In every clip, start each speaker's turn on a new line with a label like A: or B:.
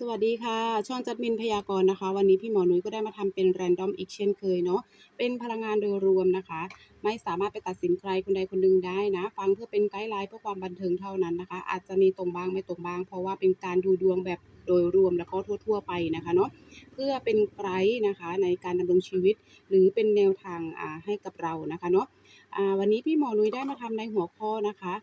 A: สวัสดีค่ะ ช่องจัดมินพยากรณ์นะคะ วันนี้พี่หมอหนุ้ยก็ได้มาทำเป็นแรนดอมอีกเช่นเคยเนาะเป็นพลังงานโดยรวมนะคะ ไม่สามารถไปตัดสินใครคนใดคนหนึ่งได้นะ ฟังเพื่อเป็นไกด์ไลน์เพื่อความบันเทิงเท่านั้นนะคะ อาจจะมีตรงบ้างไม่ตรงบ้าง เพราะว่าเป็นการดูดวงแบบโดยรวมแล้วก็ทั่ว ๆ ไปนะคะเนาะเพื่อเป็นไกด์นะคะในการดำรงชีวิต หรือเป็นแนวทางให้กับเรานะคะเนาะวันนี้พี่หมอนุ้ยได้มาทำในหัวข้อนะคะ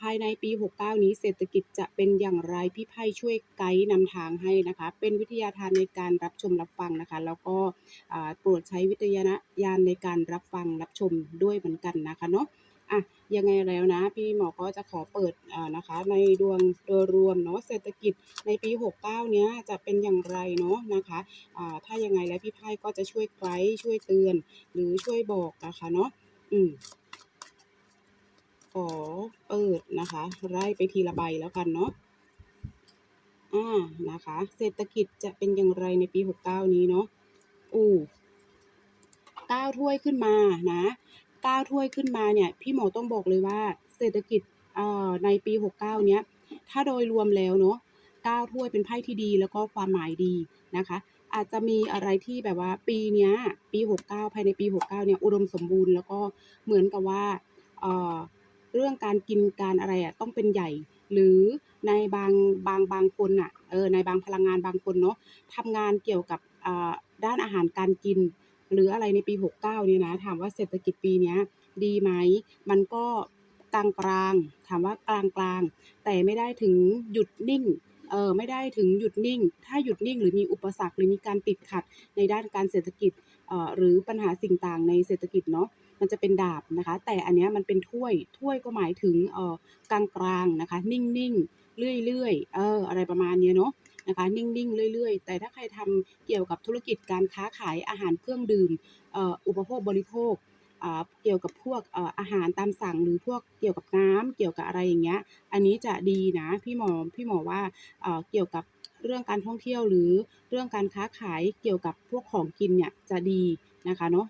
A: ภายในปี 69 นี้เศรษฐกิจจะเป็นอย่างไรพี่ไพ่ช่วยไกด์นำทางให้นะคะ เป็นวิทยาทานในการรับชมรับฟังนะคะ แล้วก็โปรดใช้วิจาญาณในการรับฟังรับชมด้วยเหมือนกันนะคะเนาะ อะยังไงแล้วนะ พี่หมอก็จะขอเปิดอ่านะคะ ในดวงโดยรวมเนาะเศรษฐกิจในปี 69 เนี้ยจะเป็นอย่างไรเนาะนะคะอ่าถ้ายังไงแล้วพี่ไพ่ก็จะช่วยไกด์ช่วยเตือน หรือช่วยบอกนะคะเนาะอืมขอเปิดนะคะ ไล่ไปทีละใบแล้วกันเนาะอ่านะคะ เศรษฐกิจจะเป็นอย่างไรในปี 69 นี้เนาะอู้เก้าถ้วยขึ้นมานะ ก้าถ้วยขึ้นมาเนี่ยพี่หมอต้องบอกเลยว่าเศรษฐกิจอ่อในปี 69 เนี้ยถ้าโดยรวมแล้วเนาะก้าถ้วยเป็นไพ่ที่ดีแล้วก็ความหมายดีนะคะ อาจจะมีอะไรที่แบบว่าปีเนี้ยปี 69 ภายในปี 69 เนี่ยอุดมสมบูรณ์แล้วก็เหมือนกับว่าเอ่อเรื่องการกินการอะไรอะต้องเป็นใหญ่ หรือในบางบางบางคนน่ะเออในบางพลังงานบางคนเนาะทำงานเกี่ยวกับอ่าด้านอาหารการกิน หรืออะไรในปี 69เนี่ยนะถามว่าเศรษฐกิจปีนี้ดีไหม มันก็กลางกลางๆถามว่ากลางกลางๆแต่ไม่ได้ถึงหยุดนิ่งเออไม่ได้ถึงหยุดนิ่ง ถ้าหยุดนิ่งหรือมีอุปสรรคหรือมีการติดขัดในด้านการเศรษฐกิจเอ่อหรือปัญหาสิ่งต่างในเศรษฐกิจเนาะมันจะเป็นดาบนะคะ แต่อันเนี้ยมันเป็นถ้วยถ้วยก็หมายถึงเอ่อกลางๆนะคะ นิ่งๆเรื่อยๆเอออะไรประมาณเนี้ยเนาะ นะคะนิ่งๆเรื่อยๆ แต่ถ้าใครทำเกี่ยวกับธุรกิจการค้าขายอาหารเครื่องดื่มอุปโภคบริโภคเกี่ยวกับพวกอาหารตามสั่งหรือพวกเกี่ยวกับน้ำเกี่ยวกับอะไรอย่างเงี้ย อันนี้จะดีนะพี่หมอพี่หมอว่าเกี่ยวกับเรื่องการท่องเที่ยวหรือเรื่องการค้าขายเกี่ยวกับพวกของกินเนี่ยจะดีนะคะเนาะ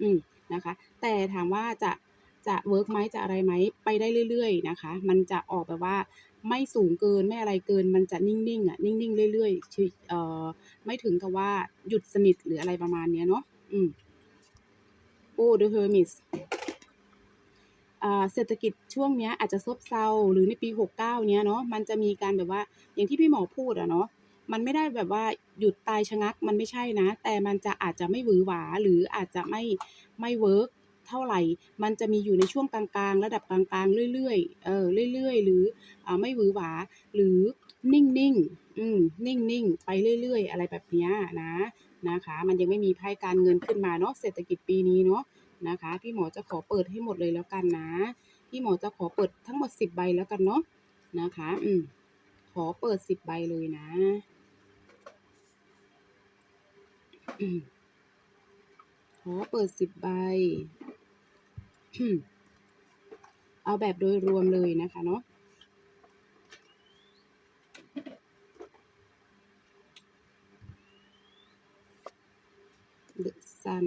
A: อืมนะคะ แต่ถามว่าจะ จะเวิร์กไหมจะอะไรไหมไปได้เรื่อยๆนะคะ มันจะออกแบบว่าไม่สูงเกินไม่อะไรเกิน มันจะนิ่งๆอะนิ่งๆเรื่อยๆเอ่อไม่ถึงกับว่าหยุดสนิทหรืออะไรประมาณเนี้ยเนาะอืมโอ้ The Hermit อ่าเศรษฐกิจช่วงเนี้ยอาจจะซบเซาหรือในปี 69เนี้ยเนาะมันจะมีการแบบว่าอย่างที่พี่หมอพูดอะเนาะมันไม่ได้แบบว่าหยุดตายชะงักมันไม่ใช่นะ แต่มันจะอาจจะไม่หวือหวาหรืออาจจะไม่ไม่เวิร์ก เท่าไหร่ มันจะมีอยู่ในช่วงกลางๆ ระดับกลางๆ เรื่อยๆ เออ เรื่อยๆ หรืออไม่หวือหวา หรือนิ่งๆ อืม นิ่งๆ ไปเรื่อยๆ อะไรแบบนี้นะ นะคะ มันยังไม่มีไพ่การเงินขึ้นมาเนาะ เศรษฐกิจปีนี้เนาะ นะคะ พี่หมอจะขอเปิดให้หมดเลยแล้วกันนะ พี่หมอจะขอเปิดทั้งหมดสิบใบแล้วกันเนาะ นะคะ อืม ขอเปิดสิบใบเลยนะ อืม ขอเปิดสิบใบ เอาแบบโดยรวมเลยนะคะเนาะเดอซัน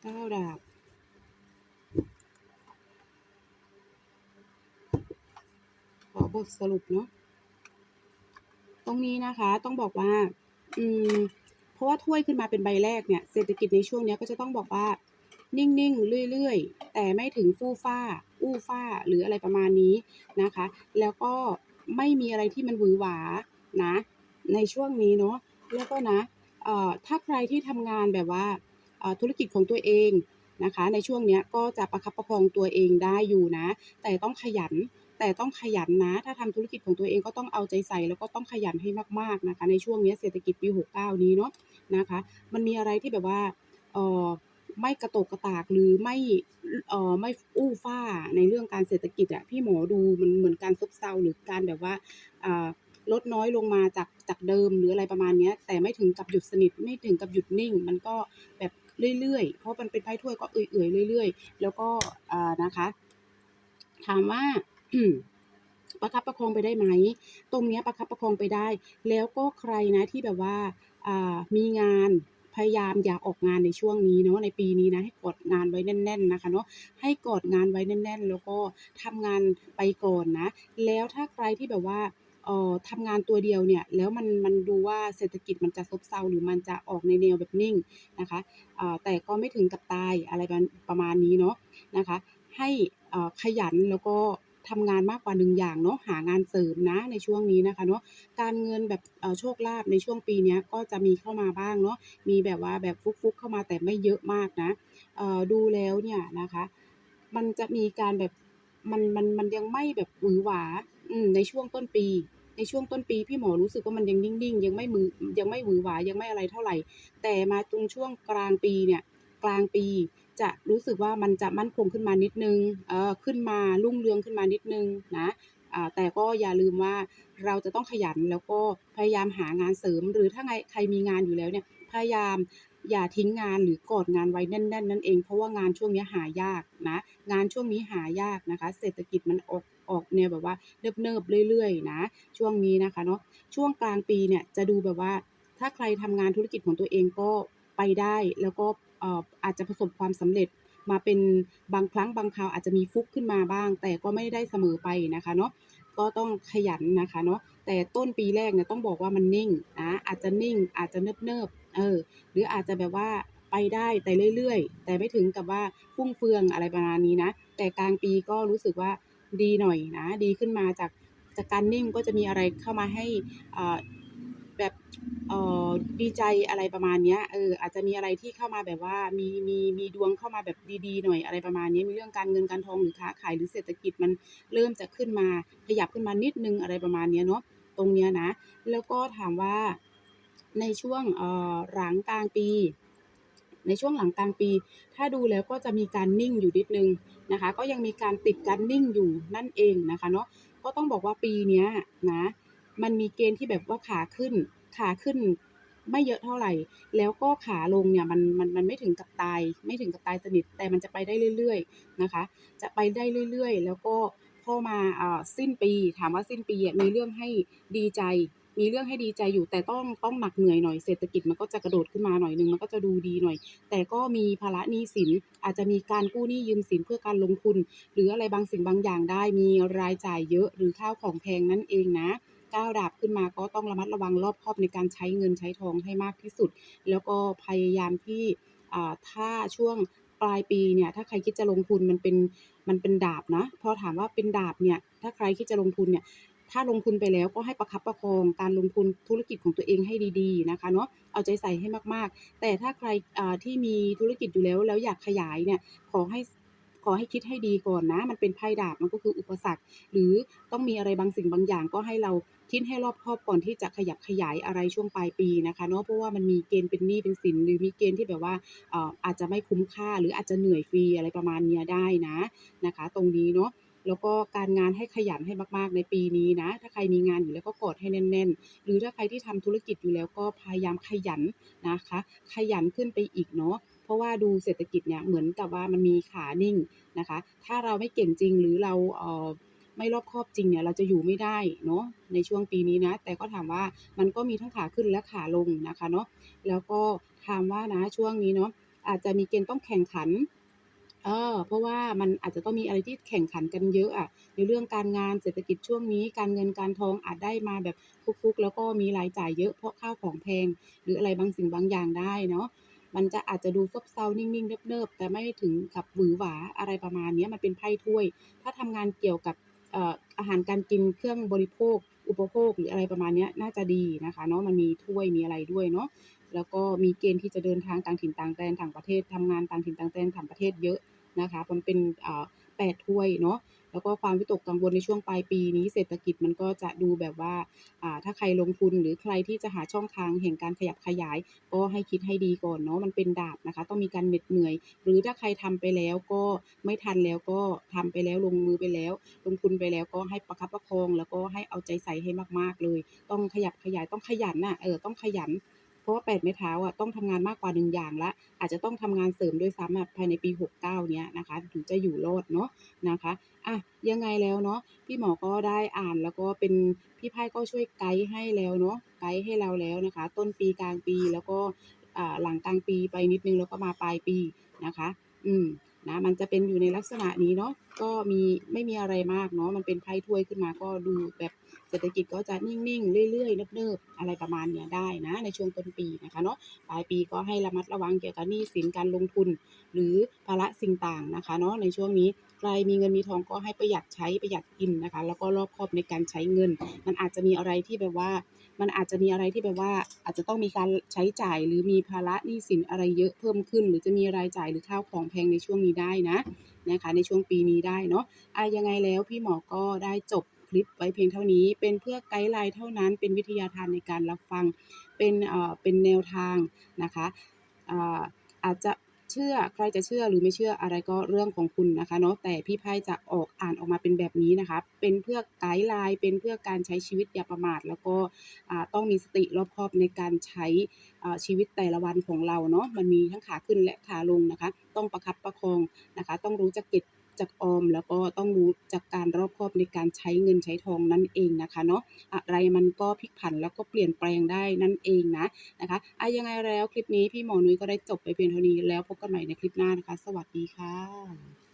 A: เก้าดาบขอบทสรุปเนาะ รงนี้นะคะ ต้องบอกว่า อืม เพราะว่าถ้วยขึ้นมาเป็นใบแรกเนี่ย เศรษฐกิจในช่วงนี้ก็จะต้องบอกว่า นิ่งๆ เรื่อยๆ แต่ไม่ถึงฟู่ฟ้า อู้ฟ้า หรืออะไรประมาณนี้นะคะ แล้วก็ไม่มีอะไรที่มันหวือหวานะ ในช่วงนี้เนาะ แล้วก็นะ เอ่อ ถ้าใครที่ทำงานแบบว่า ธุรกิจของตัวเองนะคะ ในช่วงเนี้ยก็จะประคับประคองตัวเองได้อยู่นะ แต่ต้องขยัน แต่ต้องขยันนะ ถ้าทำธุรกิจของตัวเองก็ต้องเอาใจใส่แล้วก็ต้องขยันให้มากๆนะคะ ในช่วงนี้เศรษฐกิจปี69 นี้เนาะนะคะ มันมีอะไรที่แบบว่าเออไม่กระตกกระตากหรือไม่เอ่อไม่อู้ฟ้าในเรื่องการเศรษฐกิจอะพี่หมอดูมันเหมือนการซบเซาหรือการแบบว่าอ่าลดน้อยลงมาจากจากเดิมหรืออะไรประมาณนี้แต่ไม่ถึงกับหยุดสนิทไม่ถึงกับหยุดนิ่ง มันก็แบบเรื่อยๆ เพราะมันเป็นไพ่ถ้วยก็เอื่อยๆเรื่อย ๆ แล้วก็นะคะ ถามว่า ประคับประคองไปได้ไหม ตรงนี้ประคับประคองไปได้ แล้วก็ใครนะที่แบบว่าามีงานพยายามอย่าออกงานในช่วงนี้เนาะในปีนี้นะให้กดงานไว้แน่น ๆนะคะเนาะให้กดงานไว้แน่น ๆ แล้วก็ทำงานไปก่อนนะ แล้วถ้าใครที่แบบว่าเอ่อทำงานตัวเดียวเนี่ยแล้วมันมันดูว่าเศรษฐกิจมันจะซบเซาหรือมันจะออกในแนวแบบนิ่งนะคะอ่าแต่ก็ไม่ถึงกับตายอะไรประประมาณนี้เนาะนะคะ ให้เอ่อขยันแล้วก็ ทำงานมากกว่าหนึ่งอย่างเนาะหางานเสริมนะในช่วงนี้นะคะเนาะการเงินแบบเออโชคลาภในช่วงปีนี้ก็จะมีเข้ามาบ้างเนาะมีแบบว่าแบบฟุกๆเข้ามาแต่ไม่เยอะมากนะเออดูแล้วเนี่ยนะคะ มันจะมีการแบบมันมันมันยังไม่แบบหวือหวาอืมในช่วงต้นปี ในช่วงต้นปีพี่หมอรู้สึกว่ามันยังนิ่งๆ ยังไม่มือยังไม่หวือหวายังไม่อะไรเท่าไหร่ แต่มาตรงช่วงกลางปีเนี่ยกลางปี จะรู้สึกว่ามันจะมั่นคงขึ้นมานิดนึงเออขึ้นมารุ่งเรืองขึ้นมานิดนึงนะอ่าแต่ก็อย่าลืมว่าเราจะต้องขยันแล้วก็พยายามหางานเสริม หรือถ้าไงใครมีงานอยู่แล้วเนี่ยพยายามอย่าทิ้งงานหรือกอดงานไว้แน่น ๆ นั่นเอง เพราะว่างานช่วงนี้หายากนะงานช่วงนี้หายากนะคะ เศรษฐกิจมันออกออกแนวแบบว่าเนิบๆเรื่อยๆนะช่วงนี้นะคะเนาะช่วงกลางปีเนี่ยจะดูแบบว่า ถ้าใครทำงานธุรกิจของตัวเองก็ไปได้แล้วก็ อาจจะประสบความสำเร็จมาเป็นบางครั้งบางคราวอาจจะมีฟุกขึ้นมาบ้าง แต่ก็ไม่ได้เสมอไปนะคะเนาะก็ต้องขยันนะคะเนาะแต่ต้นปีแรกเนี่ยต้องบอกว่ามันนิ่งนะอาจจะนิ่งอาจจะเนิบๆเออหรืออาจจะแบบว่าไปได้แต่เรื่อยๆ แต่ไม่ถึงกับว่าฟุ่มเฟืองอะไรประมาณนี้นะ แต่กลางปีก็รู้สึกว่าดีหน่อยนะ ดีขึ้นมาจากจากการนิ่งก็จะมีอะไรเข้ามาให้อ่า แบบเอ่อดีใจอะไรประมาณเนี้ยเอออาจจะมีอะไรที่เข้ามาแบบว่ามีมีมีดวงเข้ามาแบบดีๆหน่อยอะไรประมาณนี้มีเรื่องการเงินการทองหรือค้าขายหรือเศรษฐกิจมันเริ่มจะขึ้นมาขยับขึ้นมานิดนึงอะไรประมาณเนี้ยเนาะตรงเนี้ยนะ แล้วก็ถามว่าในช่วงเอ่อหลังกลางปี ในช่วงหลังกลางปี ถ้าดูแล้วก็จะมีการนิ่งอยู่นิดนึงนะคะ ก็ยังมีการติดการนิ่งอยู่นั่นเองนะคะเนาะก็ต้องบอกว่าปีเนี้ยนะ มันมีเกณฑ์ที่แบบว่าขาขึ้น ขาขึ้นไม่เยอะเท่าไหร่ แล้วก็ขาลงเนี่ยมันมันมันไม่ถึงกับตาย ไม่ถึงกับตายสนิท แต่มันจะไปได้เรื่อยๆนะคะ จะไปได้เรื่อยๆ แล้วก็พอมาอ่าสิ้นปี ถามว่าสิ้นปีมีเรื่องให้ดีใจ มีเรื่องให้ดีใจอยู่ แต่ต้องต้องหนักเหนื่อยหน่อย เศรษฐกิจมันก็จะกระโดดขึ้นมาหน่อยนึง มันก็จะดูดีหน่อย แต่ก็มีภาระหนี้สิน อาจจะมีการกู้หนี้ยืมสินเพื่อการลงทุน หรืออะไรบางสิ่งบางอย่างได้ มีรายจ่ายเยอะ หรือข้าวของแพงนั่นเองนะ ก้าวดาบขึ้นมาก็ต้องระมัดระวังรอบคอบในการใช้เงินใช้ทองให้มากที่สุด แล้วก็พยายามที่ถ้าช่วงปลายปีเนี่ยถ้าใครคิดจะลงทุนมันเป็นมันเป็นดาบนะพอถามว่าเป็นดาบเนี่ยถ้าใครคิดจะลงทุนเนี่ยถ้าลงทุนไปแล้วก็ให้ประคับประคองการลงทุนธุรกิจของตัวเองให้ดีๆนะคะเนาะเอาใจใส่ให้มากๆ แต่ถ้าใครที่มีธุรกิจอยู่แล้วแล้วอยากขยายเนี่ยขอให้ อให้คิดให้ดีก่อนนะ มันเป็นไพ่ดาบมันก็คืออุปสรรค หรือต้องมีอะไรบางสิ่งบางอย่างก็ให้เราคิดให้รอบคอบก่อนที่จะขยับขยายอะไรช่วงปลายปีนะคะเนาะเพราะว่ามันมีเกณฑ์เป็นหนี้เป็นสิน หรือมีเกณฑ์ที่แบบว่าเอ่อาจจะไม่คุ้มค่า หรืออาจจะเหนื่อยฟรีอะไรประมาณนี้ได้นะนะคะ ตรงนี้เนาะแล้วก็การงานให้ขยันให้มากๆในปีนี้นะ ถ้าใครมีงานอยู่แล้วก็กอดให้แน่น ๆ หรือถ้าใครที่ทำธุรกิจอยู่แล้วก็พยายามขยันนะคะ ขยันขึ้นไปอีกเนาะ เพราะว่าดูเศรษฐกิจเนี่ยเหมือนกับว่ามันมีขานิ่งนะคะ ถ้าเราไม่เก่งจริงหรือเราเอ่อไม่รอบคอบจริงเนี่ยเราจะอยู่ไม่ได้เนาะในช่วงปีนี้นะ แต่ก็ถามว่ามันก็มีทั้งขาขึ้นและขาลงนะคะเนาะแล้วก็ถามว่านะช่วงนี้เนาะอาจจะมีเกณฑ์ต้องแข่งขันเออเพราะว่ามันอาจจะต้องมีอะไรที่แข่งขันกันเยอะอะในเรื่องการงานเศรษฐกิจช่วงนี้ การเงินการทองอาจได้มาแบบฟุกๆ แล้วก็มีรายจ่ายเยอะเพราะข้าวของแพง หรืออะไรบางสิ่งบางอย่างได้เนาะ มันจะอาจจะดูซบเซานิ่งๆเนิบๆแต่ไม่ถึงกับหวือหวาอะไรประมาณนี้มันเป็นไพ่ถ้วย ถ้าทำงานเกี่ยวกับอาหารการกินเครื่องบริโภค อุปโภคหรืออะไรประมาณนี้น่าจะดีนะคะเนาะมันมีถ้วยมีอะไรด้วยเนาะแล้วก็มีเกณฑ์ที่จะเดินทางต่างถิ่นต่างแดนต่างประเทศทำงานต่างถิ่นต่างแดนต่างประเทศเยอะนะคะมันเป็น 8 ถ้วยเนาะแล้วก็ความวิตกกังวลในช่วงปลายปีนี้เศรษฐกิจมันก็จะดูแบบว่าอ่าถ้าใครลงทุนหรือใครที่จะหาช่องทางแห่งการขยับขยาย ก็ให้คิดให้ดีก่อนเนาะมันเป็นดาบนะคะ ต้องมีการเหน็ดเหนื่อย หรือถ้าใครทำไปแล้วก็ไม่ทันแล้วก็ทำไปแล้วลงมือไปแล้ว ลงทุนไปแล้วก็ให้ประคับประคอง แล้วก็ให้เอาใจใส่ให้มากๆเลย ต้องขยับขยายต้องขยันน่ะเออต้องขยัน ราะว่า8ไม้เท้าอะต้องทำงานมากกว่า1อย่างล้วอาจจะต้องทำงานเสริมด้วยซ้ำอะภายในปี 69 เนี้ยนะคะ ถึงจะอยู่รอดเนาะนะคะอะยังไงแล้วเนาะพี่หมอก็ได้อ่านแล้วก็เป็นพี่ไพ่ก็ช่วยไกด์ให้แล้วเนาะไกด์ให้เราแล้วนะคะ ต้นปีกลางปีแล้วก็หลังกลางปีไปนิดนึงแล้วก็มาปลายปีนะคะ อืมนะมันจะเป็นอยู่ในลักษณะนี้เนาะ ก็มีไม่มีอะไรมากเนาะมันเป็นไพ่ถ้วยขึ้นมาก็ดูแบบเศรษฐกิจก็จะนิ่งๆ เรื่อยๆเนิบๆ อะไรประมาณเนี้ยได้นะ ในช่วงต้นปีนะคะเนาะปลายปีก็ให้ระมัดระวังเกี่ยวกับหนี้สินการลงทุน หรือภาระสิ่งต่างนะคะเนาะในช่วงนี้ใครมีเงินมีทองก็ให้ประหยัดใช้ประหยัดกินนะคะ แล้วก็รอบคอบในการใช้เงิน มันอาจจะมีอะไรที่แบบว่า มันอาจจะมีอะไรที่แบบว่า อาจจะต้องมีการใช้จ่าย หรือมีภาระหนี้สินอะไรเยอะเพิ่มขึ้น หรือจะมีรายจ่ายหรือข้าวของแพงในช่วงนี้ได้นะนะคะในช่วงปีนี้ได้เนาะอะยังไงแล้วพี่หมอก็ได้จบคลิปไว้เพียงเท่านี้ เป็นเพื่อไกด์ไลน์เท่านั้น เป็นวิทยาทานในการรับฟัง เป็นเอ่อเป็นแนวทางนะคะอ่าอาจจะ เชื่อใครจะเชื่อหรือไม่เชื่ออะไรก็เรื่องของคุณนะคะเนาะแต่พี่ไพ่จะออกอ่านออกมาเป็นแบบนี้นะคะเป็นเพื่อไกด์ไลน์เป็นเพื่อการใช้ชีวิตอย่าประมาท แล้วก็ต้องมีสติรอบคอบในการใช้ชีวิตแต่ละวันของเราเนาะมันมีทั้งขาขึ้นและขาลงนะคะ ต้องประคับประคองนะคะ ต้องรู้จักเก็บ จากออม แล้วก็ต้องรู้จากการรอบคอบในการใช้เงินใช้ทองนั่นเองนะคะเนาะอะไรมันก็พลิกผันแล้วก็เปลี่ยนแปลงได้นั่นเองนะนะคะอะยังไงแล้วคลิปนี้พี่หมอนุ้ยก็ได้จบไปเพียงเท่านี้แล้วพบกันใหม่ในคลิปหน้านะคะ สวัสดีค่ะ